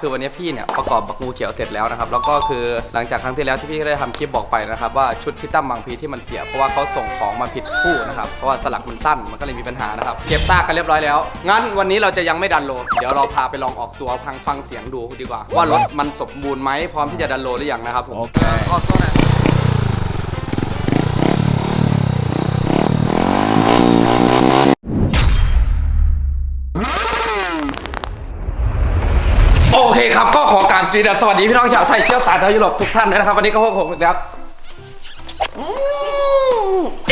คือวันนี้พี่เนี่ยประกอบบักงูเขียวเสร็จแล้วนะครับแล้วก็คือหลังจากครั้งที่แล้วที่พี่ได้ทำคลิปบอกไปนะครับว่าชุดพี่ตั้มบางพีที่มันเสียเพราะว่าเขาส่งของมาผิดคู่นะครับเพราะว่าสลักมันสั้นมันก็เลยมีปัญหานะครับเก็บซากกันเรียบร้อยแล้ว งั้นวันนี้เราจะยังไม่ดันโล เดี๋ยวเราพาไปลองออกตัวพังฟังเสียงดูดีกว่า ว่ารถมันสมบูรณ์ไหมพร้อมที่จะดันโลหรือยังนะครับผมโอเคออกตัวหน่ ก็ขอการสวัสดีพี่น้องชาวไทยเชื้อสายชาวยุโรปทุกท่านเลยนะครับ วันนี้ก็พบผมนะครับ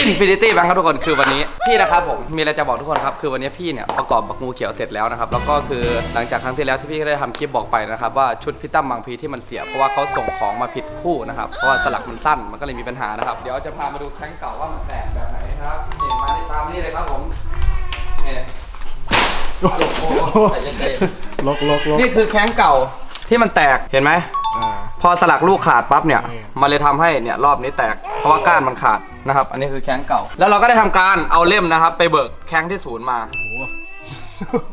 อินฟินิตี้บังครับทุกคนคือวันนี้พี่นะครับผมมีอะไรจะบอกทุกคนครับคือวันนี้พี่เนี่ยประกอบบักงูเขียวเสร็จแล้วนะครับแล้วก็คือหลังจากครั้งที่แล้วที่พี่ได้ทำคลิปบอกไปนะครับว่าชุดพี่ตั้มบางพีที่มันเสียเพราะว่าเขาส่งของมาผิดคู่นะครับเพราะว่าสลักมันสั้นมันก็เลยมีปัญหานะครับเดี๋ยวจะพามาดูแข้งเก่าว่ามันแตกแบบไหนครับนี่มาที่ตามนี่เลยครับผมนี่โอ้โหใจเย็นๆลกลกลกนี่คือแข้งเก่า ที่มันแตกเห็นไหม อ่า พอสลักลูกขาดปั๊บเนี่ย อืม มันเลยทำให้เนี่ยรอบนี้แตก เพราะว่าก้านมันขาดนะครับ อันนี้คือแข้งเก่า แล้วเราก็ได้ทำการเอาเล่มนะครับ ไปเบิกแข้งที่ศูนย์มา โอ้โห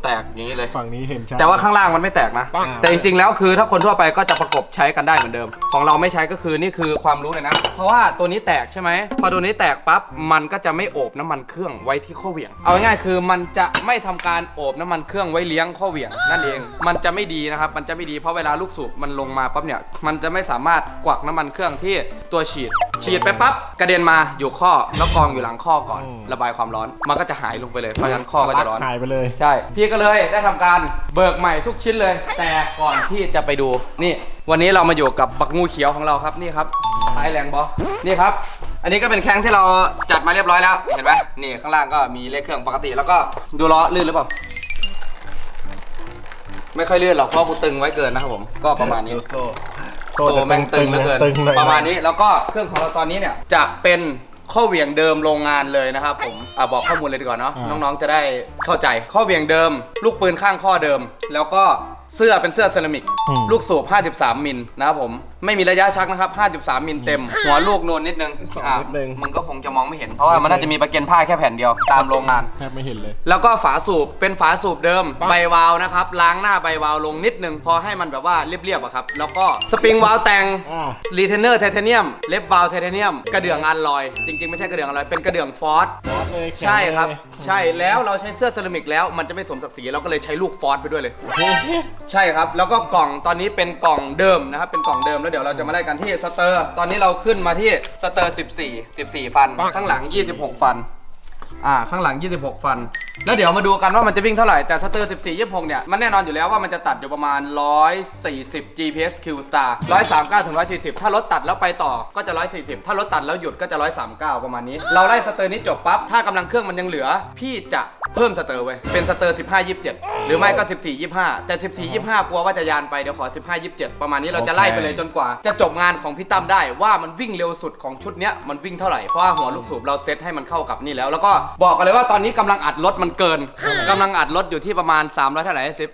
แตกอย่างนี้เลย ฝั่งนี้เห็นชัด แต่ว่าข้างล่างมันไม่แตกนะ อ่า แต่จริงๆ แล้วคือถ้าคนทั่วไปก็จะประกบใช้กันได้เหมือนเดิม ของเราไม่ใช้ก็คือนี่คือความรู้เลยนะ เพราะว่าตัวนี้แตกใช่ไหม พอตัวนี้แตกปั๊บ มันก็จะไม่โอบน้ำมันเครื่องไว้ที่ข้อเหวี่ยง เอาง่ายๆคือมันจะไม่ทำการโอบน้ำมันเครื่องไว้เลี้ยงข้อเหวี่ยงนั่นเอง มันจะไม่ดีนะครับ มันจะไม่ดีเพราะเวลาลูกสูบมันลงมาปั๊บเนี่ย มันจะไม่สามารถกวักน้ำมันเครื่องที่ตัวฉีด ฉีดไปปั๊บกระเด็นมาอยู่ข้อแล้วกองอยู่หลังข้อก่อน ระบายความร้อน มันก็จะหายลงไปเลย เพราะฉะนั้นข้อก็จะร้อน หายไปเลย ใช่ พี่ก็เลยได้ทำการเบิกใหม่ทุกชิ้นเลย แต่ก่อนที่จะไปดู นี่ วันนี้เรามาอยู่กับบักงูเขียวของเราครับ นี่ครับท้ายแรงบอนี่ครับ อันนี้ก็เป็นแข้งที่เราจัดมาเรียบร้อยแล้ว เห็นไหมนี่ข้างล่างก็มีเลขเครื่องปกติ แล้วก็ดูล้อลื่นหรือเปล่าไม่ค่อยลื่นหรอกเพราะกูตึงไว้เกินนะครับผม ก็ประมาณนี้ โซ่โซ่แม่งตึงเหลือเกินตึงเลย ประมาณนี้แล้วก็เครื่องของเราตอนนี้เนี่ยจะเป็นข้อเหวี่ยงเดิมโรงงานเลยนะครับผมอะบอกข้อมูลเลยดีกว่าเนาะอ่า น้องๆจะได้เข้าใจข้อเหวี่ยงเดิม ลูกปืนข้างข้อเดิม แล้วก็เสื้อเป็นเสื้อเซรามิก อืม ลูกสูบ 53 มิลนะครับผม ไม่มีระยะชักนะครับ 53 มิลเต็ม หัวลูกนูนนิดนึงสองอะนิดนึงมึงก็คงจะมองไม่เห็น เพราะว่ามันน่าจะมีประเกันผ้าแค่แผ่นเดียวตามโรงงาน แทบไม่เห็นเลย แล้วก็ฝาสูบเป็นฝาสูบเดิมใบวาล์วนะครับ ล้างหน้าใบวาล์วลงนิดนึง พอให้มันแบบว่าเรียบๆอะครับ แล้วก็สปริงวาล์วแต่งอ่า รีเทนเนอร์ไทเทเนียม เล็บวาล์วไทเทเนียม กระเดื่องอันลอย จริงๆ ไม่ใช่กระเดื่องอันลอย เป็นกระเดื่องฟอส ฟอสเลยแข็งใช่ครับ เลยใช่แล้วเราใช้เสื้อเซรามิกแล้วมันจะไม่สมศักดิ์ศรีเราก็เลยใช้ลูกฟอสไปด้วยเลยเฮ้ยใช่ครับ แล้วก็กล่องตอนนี้เป็นกล่องเดิมนะครับ เป็นกล่องเดิมแล้วเดี๋ยวเราจะมาไล่กันที่สเตอร์ ตอนนี้เราขึ้นมาที่สเตอร์ 14 14 ฟัน ข้างหลัง 26 ฟัน อ่า ข้างหลัง 26 ฟันแล้วเดี๋ยวมาดูกันว่ามันจะวิ่งเท่าไหร่ แต่สเตอร์ 14 26 เนี่ย มันแน่นอนอยู่แล้วว่ามันจะตัดอยู่ประมาณ 140 GPS Q Star 139ถึง140 ถ้ารถตัดแล้วไปต่อก็จะ 140 ถ้ารถตัดแล้วหยุดก็จะ 139 ประมาณนี้ เราไล่สเตอร์นี้จบปั๊บ ถ้ากำลังเครื่องมันยังเหลือ พี่จะเพิ่มสเตอร์ไว้เป็นสเตอร์ 15 27 หรือไม่ก็ 14 25 แต่ 14 25 กลัวว่าจะยานไป เดี๋ยวขอ 15 27 ประมาณนี้เราจะไล่ไปเลยจนกว่า จะจบงานของพี่ตั้มได้ว่ามันวิ่งเร็วสุดของชุดเนี้ยมันวิ่งเท่าไหร่เพราะว่าหัวลูกสูบเราเซตให้มันเข้ากับนี่แล้ว แล้วก็บอกกันเลยว่าตอนนี้กำลังอัดรถมันเกินกำลังอัดรถอยู่ที่ประมาณ 300เท่าไหร่สิบ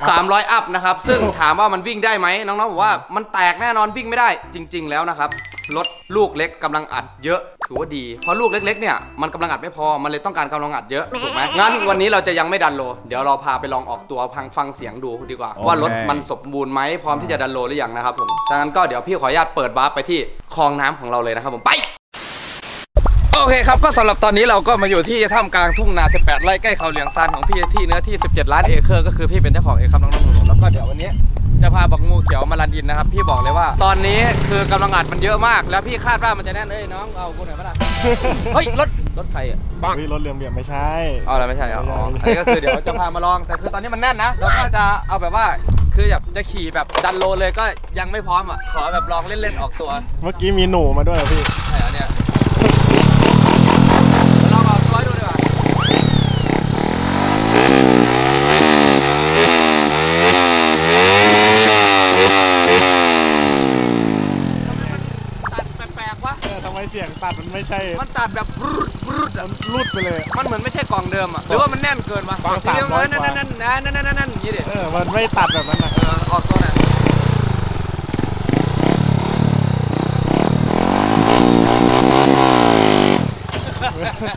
300 อัพนะครับ ซึ่งถามว่ามันวิ่งได้ไหมน้องๆบอกว่ามันแตกแน่นอนวิ่งไม่ได้จริง ๆ แล้วนะครับรถลูกเล็กกำลังอัดเยอะถือว่าดีเพราะลูกเล็กๆเนี่ยมันกำลังอัดไม่พอมันเลยต้องการกำลังอัดเยอะถูกไหมงั้นวันนี้เราจะยังไม่ดันโล เดี๋ยวเราพาไปลองออกตัวพังฟังเสียงดูดีกว่า ว่ารถมันสมบูรณ์ไหมพร้อมที่จะดันโลหรือยังนะครับผมดังนั้นก็เดี๋ยวพี่ขออนุญาตเปิดวาร์ปไปที่คลองน้ำของเราเลยนะครับผมไป โอเคครับ ก็สำหรับตอนนี้เราก็มาอยู่ที่ท่ามกลางทุ่งนา 18 ไร่ใกล้เขาเหลียงซานของพี่ที่เนื้อที่ 17 ล้านเอเคอร์ก็คือพี่เป็นเจ้าของเองครับน้องๆหนูๆแล้วก็เดี๋ยววันนี้จะพาบักงูเขียวมารันอินนะครับ พี่บอกเลยว่า ตอนนี้คือกำลังอัดมันเยอะมาก แล้วพี่คาดว่ามันจะแน่นเอ้ยน้องเอากูหน่อยมาละเฮ้ยรถรถใครอะเฮ้ยรถเหลี่ยมเหลี่ยมๆไม่ใช่อ๋อแล้วไม่ใช่เหรออ๋อไม่อันใช่นี้ก็คือเดี๋ยวจะพามาลองแต่คือตอนนี้มันแน่นนะเราก็จะเอาแบบว่าคือแบบจะขี่แบบดันโลเลยก็ยังไม่พร้อมอะขอแบบลองเล่นๆออกตัว เมื่อกี้มีหนูมาด้วยเหรอพี่ ใช่เหรอเนี่ยลองออกตัวให้ดูดีกว่าทำไมมันตัดแปลกๆวะ เออทำไมเสียงตัดมันไม่ ใช่ มันตัดแบบบรุดบรุดอะมันรุดไปเลย มันเหมือนไม่ใช่กล่องเดิมอะหรือว่ามันแน่นเกินวะกล่องจริงๆ300นั่นนั่นนั่นนั่นนั่นนั่นนั่นอย่างนี้ดิเออ มันไม่ตัดแบบนั้นนะเออออกตัวหน่อย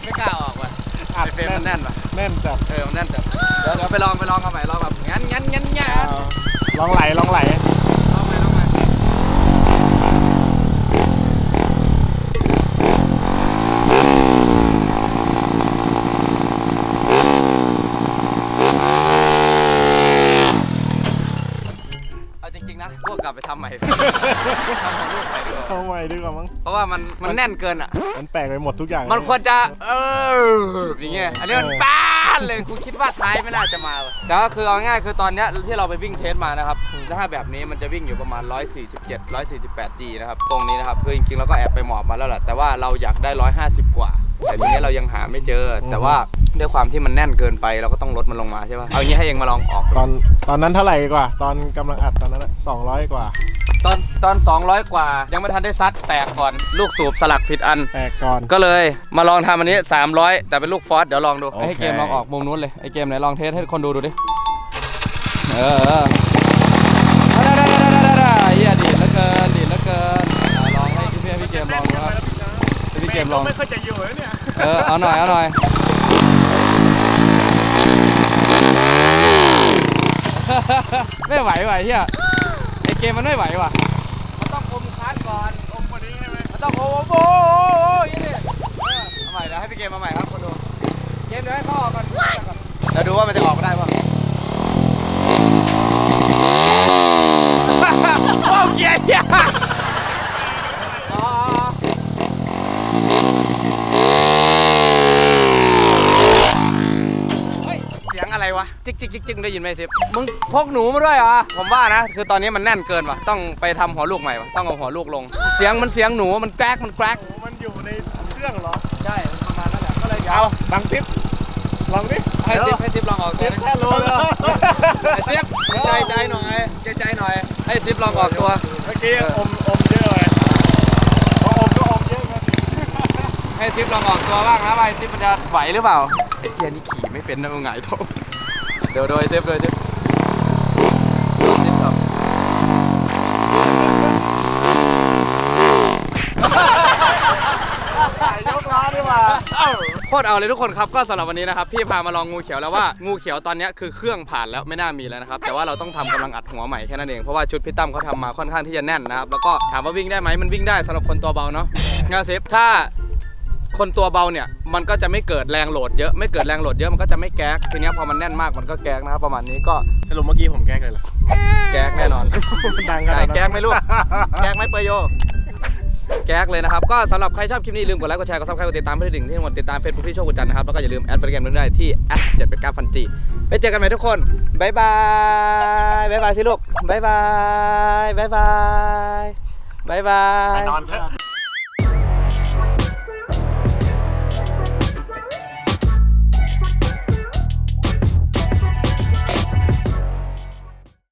ไม่กล้าออกว่ะอัดไอเฟรมมันแน่นว่ะแน่นจัดเออมันแน่นแต่เดี๋ยวเดี๋ยวไปลองไปลองเอาใหม่ลองแบบงั้นงั้นงั้นงั้นเอาลองไหลลองไหล เอาใหม่ดีกว่ามั้ง เพราะว่ามันมันแน่นเกินอะ มันแปลกไปหมดทุกอย่างมันควรจะเอออย่างเงี้ย อันนี้มันป้านเลยคุณคิดว่าท้ายไม่น่าจะมาว่ะแต่ก็คือเอาง่ายๆคือตอนเนี้ยที่เราไปวิ่งเทสมานะครับถ้าแบบนี้มันจะวิ่งอยู่ประมาณ 147 148G นะครับ ตรงนี้นะครับ คือจริงๆเราก็แอบไปหมอบมาแล้วแหละแต่ว่าเราอยากได้ 150 กว่า แต่ทีนี้เรายังหาไม่เจอ แต่ว่าด้วยความที่มันแน่นเกินไปเราก็ต้องลดมันลงมาใช่ป่ะเอางี้ให้เองมาลองออกดูตอนตอนนั้นเท่าไหร่กว่า ตอนกำลังอัดตอนนั้นสองร้อยกว่า ตอนตอน 200 กว่า ยังไม่ทันได้ซัดแตกก่อนลูกสูบสลักผิดอัน แตกก่อน ก็เลยมาลองทำอันนี้ 300 แต่เป็นลูกฟอสเดี๋ยวลองดูโอเค ให้เกมลองออกมุมนู้นเลยไอเกมไหนลองเทสให้คนดูดูดิเออเออได้ได้ได้ได้ได้เฮียดีดเหลือเกินดีดเหลือเกินอะลองให้พี่พี่พี่เกมลองดูครับให้พี่ เกมลองไม่ค่อยจะอยู่แล้วเนี่ย เออ เอาหน่อย เอาหน่อย ไม่ไหวว่ะเฮียไอเกมมันไม่ไหวว่ะ มันต้องอมคัสก่อน อมกว่านี้ใช่ไหมมันต้องโอ้โหอย่างนี้เอาใหม่เดี๋ยวให้พี่เกมมาใหม่ครับคนดู เกมเดี๋ยวให้เขาออกก่อนเดี๋ยวดูว่ามันจะออกได้ป่ะ จิกจิกจิกจิกได้ยินไหมซิปมึงพกหนูมาด้วยเหรอผมว่านะ คือตอนนี้มันแน่นเกินว่ะต้องไปทำหัวลูกใหม่ว่ะต้องเอาหัวลูกลง เสียงมันเสียงหนูมันแกรกมันแกรกโอ้มันอยู่ในเครื่องเหรอ ใช่มันประมาณนั้นแหละก็เลยเอาบังซิปลองดิให้ซิปให้ซิปลองออกตัวซิปแค่รู้แล้วไอ้ซิปใจใจหน่อยใจใจหน่อยให้ซิปลองออกตัว เมื่อกี้อมอมเยอะเลยพออมก็อมเยอะกันให้ซิปลองออกตัวบ้างนะว่าไอ้ซิปมันจะไหวหรือเปล่าไอ้เชียนี่ขี่ไม่เป็นนะมึงไงายท้อง เดี๋ยวโดยซิปโดยซิปซิปครับสายยกล้อดีกว่าโคตรเอาเลยทุกคนครับก็สำหรับวันนี้นะครับพี่พามาลองงูเขียวแล้วว่างูเขียวตอนเนี้ยคือเครื่องผ่านแล้วไม่น่ามีแล้วนะครับแต่ว่าเราต้องทำกำลังอัดหัวใหม่แค่นั้นเองเพราะว่าชุดพี่ตั้มเขาทำมาค่อนข้างที่จะแน่นนะครับแล้วก็ถามว่าวิ่งได้ไหมมันวิ่งได้สำหรับคนตัวเบาเนาะงานเซฟถ้า คนตัวเบาเนี่ยมันก็จะไม่เกิดแรงโหลดเยอะไม่เกิดแรงโหลดเยอะมันก็จะไม่แก๊กทีเนี้ยพอมันแน่นมากมันก็แก๊กนะครับประมาณนี้ก็สรุปเมื่อกี้ผมแกล้งเลยเหรอแก๊กแน่นอนมันดังขนาดได้นั้นแก๊กไหมลูกแก๊กไหมเปยโย แก๊กเลยนะครับ ก็สำหรับใครชอบคลิปนี้ ลืมกดไลค์กดแชร์กดซับสไครต์กดติดตามเพื่อที่หนึ่งที่หมดติดตามเฟซบุ๊กที่โชคกุญจันทร์นะครับ แล้วก็อย่าลืมแอดไปเกมได้ที่แอดเจ็ดเป็นก้าพันจีไปเจอกันใหม่ทุกคนบายบายบายบายสิลูกบายบายบายบายบายบาย ไปนอนเถอะ